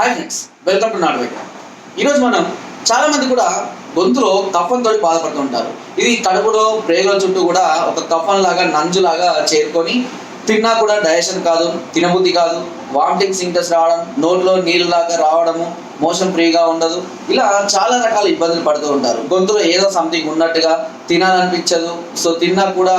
Hi friends welcome to not ఈరోజు మనం చాలా మంది కూడా గొంతులో కఫంతో బాధపడుతుంటారు ఇది కడుపులో ప్రేగుల చుట్టూ కూడా ఒక కఫన్ లాగా నంజులాగా చేరుకొని తిన్నా కూడా డైజెషన్ కాదు తినబుద్ధి కాదు. వామిటింగ్ సింటమ్స్ రావడం నోట్లో నీళ్ళలాగా రావడము మోషన్ ఫ్రీగా ఉండదు. ఇలా చాలా రకాల ఇబ్బందులు పడుతూ ఉంటారు. గొంతులో ఏదో సంథింగ్ ఉన్నట్టుగా తినాలనిపించదు. సో తిన్నా కూడా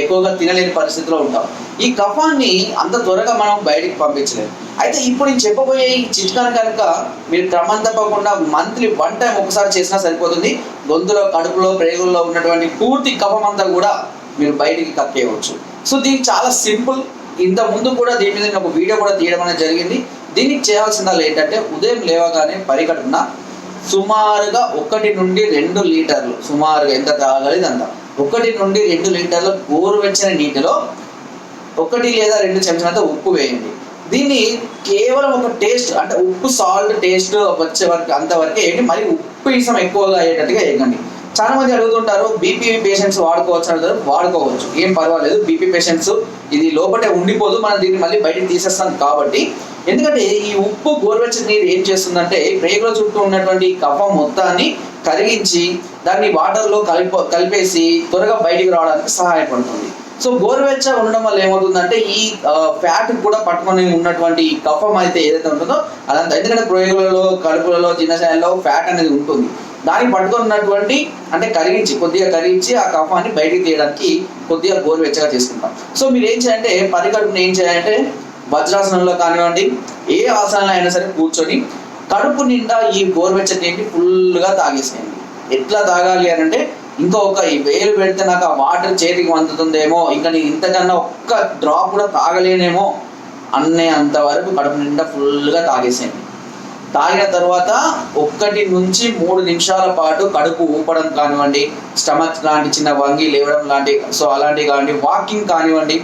ఎక్కువగా తినలేని పరిస్థితిలో ఉంటాం. ఈ కఫాన్ని అంత త్వరగా మనం బయటికి పంపించలేము అయితే ఇప్పుడు నేను చెప్పబోయే ఈ చిట్కాను కనుక మీరు క్రమం తప్పకుండా మంత్లీ వన్ టైం ఒకసారి చేసినా సరిపోతుంది. గొంతులో కడుపులో ప్రేగుల్లో ఉన్నటువంటి పూర్తి కఫం అంతా కూడా మీరు బయటికి కక్కేయవచ్చు. సో దీనికి చాలా సింపుల్ ఇంత ముందు కూడా దీని మీద ఒక వీడియో కూడా తీయడం అనేది జరిగింది. దీనికి చేయాల్సిందల్లా ఏంటంటే ఉదయం లేవగానే పరిగడుపున సుమారుగా ఒకటి నుండి రెండు లీటర్లు సుమారుగా ఎంత తాగాలి అంత ఒకటి నుండి రెండు లీటర్లు గోరువెచ్చని నీటిలో ఒకటి లేదా రెండు చెంచాలంత ఉప్పు వేయండి. దీన్ని కేవలం ఒక టేస్ట్ అంటే ఉప్పు సాల్ట్ టేస్ట్ వచ్చే వరకు అంతవరకే వేయండి. మరి ఉప్పు ఇసం ఎక్కువగా అయ్యేటట్టుగా వేయకండి. చాలా మంది అడుగుతుంటారు బీపీ పేషెంట్స్ వాడుకోవచ్చు అంటారు వాడుకోవచ్చు. ఏం పర్వాలేదు బీపీ పేషెంట్స్ ఇది లోపటే ఉండిపోదు మనం దీన్ని మళ్ళీ బయటికి తీసేస్తాం కాబట్టి. ఎందుకంటే ఈ ఉప్పు గోరువెచ్చని నీరు ఏం చేస్తుందంటే ప్రేగుల చుట్టూ ఉన్నటువంటి కఫం మొత్తాన్ని కరిగించి దాన్ని వాటర్లో కలిప కలిపేసి త్వరగా బయటికి రావడానికి సహాయపడుతుంది. సో గోరువెచ్చ ఉండడం వల్ల ఏమవుతుందంటే ఈ ఫ్యాట్ కూడా పట్టుకొని ఉన్నటువంటి కఫం అయితే ఏదైతే ఉంటుందో అదంతా. ఎందుకంటే ప్రేగులలో కడుపులలో జీర్ణశయాలలో ఫ్యాట్ అనేది ఉంటుంది. దాన్ని పట్టుకున్నటువంటి అంటే కరిగించి కొద్దిగా కరిగించి ఆ కఫాన్ని బయటికి తీయడానికి కొద్దిగా గోరువెచ్చగా చేసుకుంటాం. సో మీరు ఏం చేయాలంటే పరికడుపుని ఏం చేయాలంటే వజ్రాసనంలో కానివ్వండి ఏ ఆసనంలో అయినా సరే కూర్చొని కడుపు నిండా ఈ గోరువెచ్చ నీటిని ఫుల్గా తాగేసేయండి. ఎట్లా తాగాలి అని అంటే ఇంకా ఒక వేలు పెడితే నాకు ఆ వాటర్ చేతికి అందుతుందేమో ఇంకా నేను ఇంతకన్నా ఒక్క డ్రాప్ కూడా తాగలేనేమో అన్నే అంతవరకు కడుపు నిండా ఫుల్గా తాగేసేయండి. తాగిన తర్వాత ఒక్కటి నుంచి మూడు నిమిషాల పాటు కడుపు ఊపడం కానివ్వండి స్టమక్ లాంటి చిన్న వంగి లేవడం లాంటి సో అలాంటివి కానివ్వండి వాకింగ్ కానివ్వండి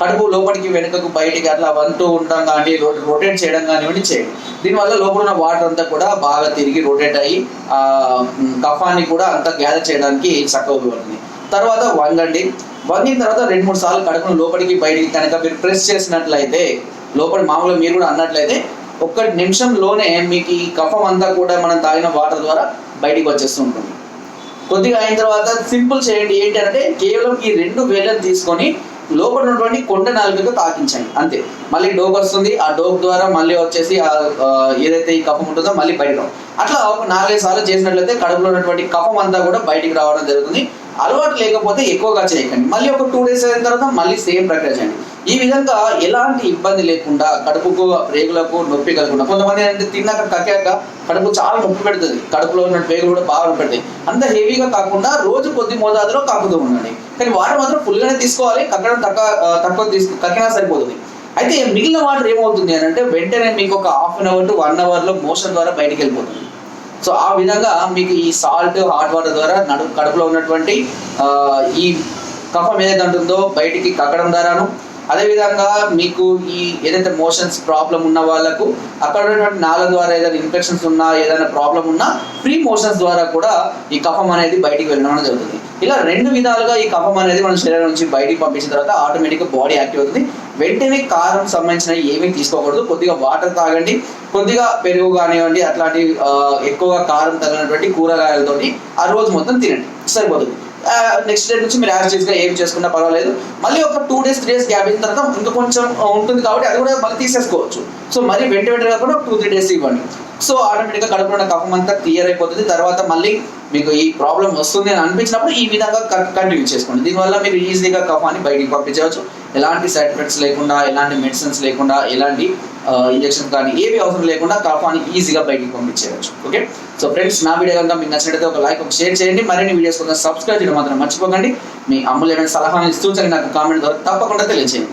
కడుపు లోపలికి వెనుకకు బయటికి అట్లా వంటూ ఉండడం కానీ రొటేట్ చేయడం కానివ్వండి చేయండి. దీనివల్ల లోపల ఉన్న వాటర్ అంతా కూడా బాగా తిరిగి రొటేట్ అయ్యి ఆ కఫాన్ని కూడా అంతా గ్యాదర్ చేయడానికి చక్కగా తర్వాత వంగండి. వంగిన తర్వాత రెండు మూడు సార్లు కడుపును లోపలికి బయటికి కనుక మీరు ప్రెస్ చేసినట్లయితే లోపల మామూలుగా మీరు కూడా అన్నట్లయితే ఒక్క నిమిషంలోనే మీకు ఈ కఫం అంతా కూడా మనం తాగిన వాటర్ ద్వారా బయటికి వచ్చేస్తూ ఉంటుంది. కొద్దిగా అయిన తర్వాత సింపుల్ చేయండి. ఏంటంటే కేవలం ఈ రెండు వేలను తీసుకొని లోపల ఉన్నటువంటి కొండ నాలుగుతో తాకించండి. అంతే. మళ్ళీ డోక్ వస్తుంది. ఆ డోక్ ద్వారా మళ్ళీ వచ్చేసి ఆ ఏదైతే ఈ కఫం ఉంటుందో మళ్ళీ బయటకు అట్లా ఒక నాలుగైదు సార్లు చేసినట్లయితే కడుపులో ఉన్నటువంటి కఫం అంతా కూడా బయటికి రావడం జరుగుతుంది. అలవాటు లేకపోతే ఎక్కువగా చేయకండి. మళ్ళీ ఒక టూ డేస్ అయిన తర్వాత మళ్ళీ సేమ్ ప్రక్రియ చేయండి. ఈ విధంగా ఎలాంటి ఇబ్బంది లేకుండా కడుపుకు రేగులకు నొప్పి కలగకుండా కొంతమంది ఏంటంటే తిన్నాక కక్కాక కడుపు చాలా నొప్పి పెడుతుంది. కడుపులో ఉన్న పేగులు కూడా బాగా నొప్పి పెడతాయి. అంత హెవీగా కాకుండా రోజు కొద్ది మోతాదులో కాకుతూ ఉండండి. కానీ వాటర్ మాత్రం ఫుల్గానే తీసుకోవాలి. కక్కడం తక్కువ తక్కువ తీసుకు కక్కినా సరిపోతుంది. అయితే మిగిలిన వాటర్ ఏమవుతుంది అని అంటే వెంటనే మీకు ఒక half an hour to one అవర్లో మోషన్ ద్వారా బయటకు వెళ్ళిపోతుంది. సో ఆ విధంగా మీకు ఈ సాల్ట్ హాట్ వాటర్ ద్వారా నడు కడుపులో ఉన్నటువంటి ఈ కఫం ఏదైతే ఉంటుందో బయటికి కక్కడం ద్వారాను అదేవిధంగా మీకు ఈ ఏదైతే మోషన్స్ ప్రాబ్లం ఉన్న వాళ్ళకు అక్కడ ఉన్నటువంటి నాల ద్వారా ఏదైనా ఇన్ఫెక్షన్స్ ఉన్నా ఏదైనా ప్రాబ్లం ఉన్నా ప్రీ మోషన్స్ ద్వారా కూడా ఈ కఫం అనేది బయటికి వెళ్ళడం జరుగుతుంది. ఇలా రెండు విధాలుగా ఈ కఫం అనేది మన శరీరం నుంచి బయటికి పంపించిన తర్వాత ఆటోమేటిక్గా బాడీ యాక్టివ్ అవుతుంది. వెంటనే కారం సంబంధించిన ఏమీ తీసుకోకూడదు. కొద్దిగా వాటర్ తాగండి. కొద్దిగా పెరుగు కానివ్వండి అట్లాంటి ఎక్కువగా కారం తగినటువంటి కూరగాయలతోటి ఆ రోజు మొత్తం తినండి. సరిపోతుంది నెక్స్ట్ డే నుంచి మీరు యాజ్గా ఏం చేసుకున్నా పర్వాలేదు. మళ్ళీ ఒక two days three days gap అయిన తర్వాత ఇంకా కొంచెం ఉంటుంది కాబట్టి అది కూడా మళ్ళీ తీసేసుకోవచ్చు. సో మరి వెంట వెంటనే కాకుండా టూ త్రీ డేస్ ఇవ్వండి. సో ఆటోమేటిక్గా కడుపులో ఉన్న కఫం అంతా క్లియర్ అయిపోతుంది. తర్వాత మళ్ళీ మీకు ఈ ప్రాబ్లం వస్తుంది అని అనిపించినప్పుడు ఈ విధంగా కంటిన్యూ చేసుకోండి. దీనివల్ల మీరు ఈజీగా కఫాన్ని బయటికి పంపించవచ్చు. ఎలాంటి సైడ్ ఎఫెక్ట్స్ లేకుండా ఎలాంటి మెడిసిన్స్ లేకుండా ఎలాంటి ఇంజెక్షన్ కానీ ఏవి అవసరం లేకుండా కఫాన్ని ఈజీగా బయటికి పంపించేయచ్చు ఓకే? సో ఫ్రెండ్స్ నా వీడియో కనుక మీకు నచ్చినట్లయితే ఒక లైక్ ఒక షేర్ చేయండి. మరిన్ని వీడియోస్ కొంచెం సబ్స్క్రైబ్ చేయడం మాత్రం మర్చిపోకండి. మీ అమూల్యమైన సలహాలు సూచనలు నాకు కామెంట్ ద్వారా తప్పకుండా తెలియజేయండి.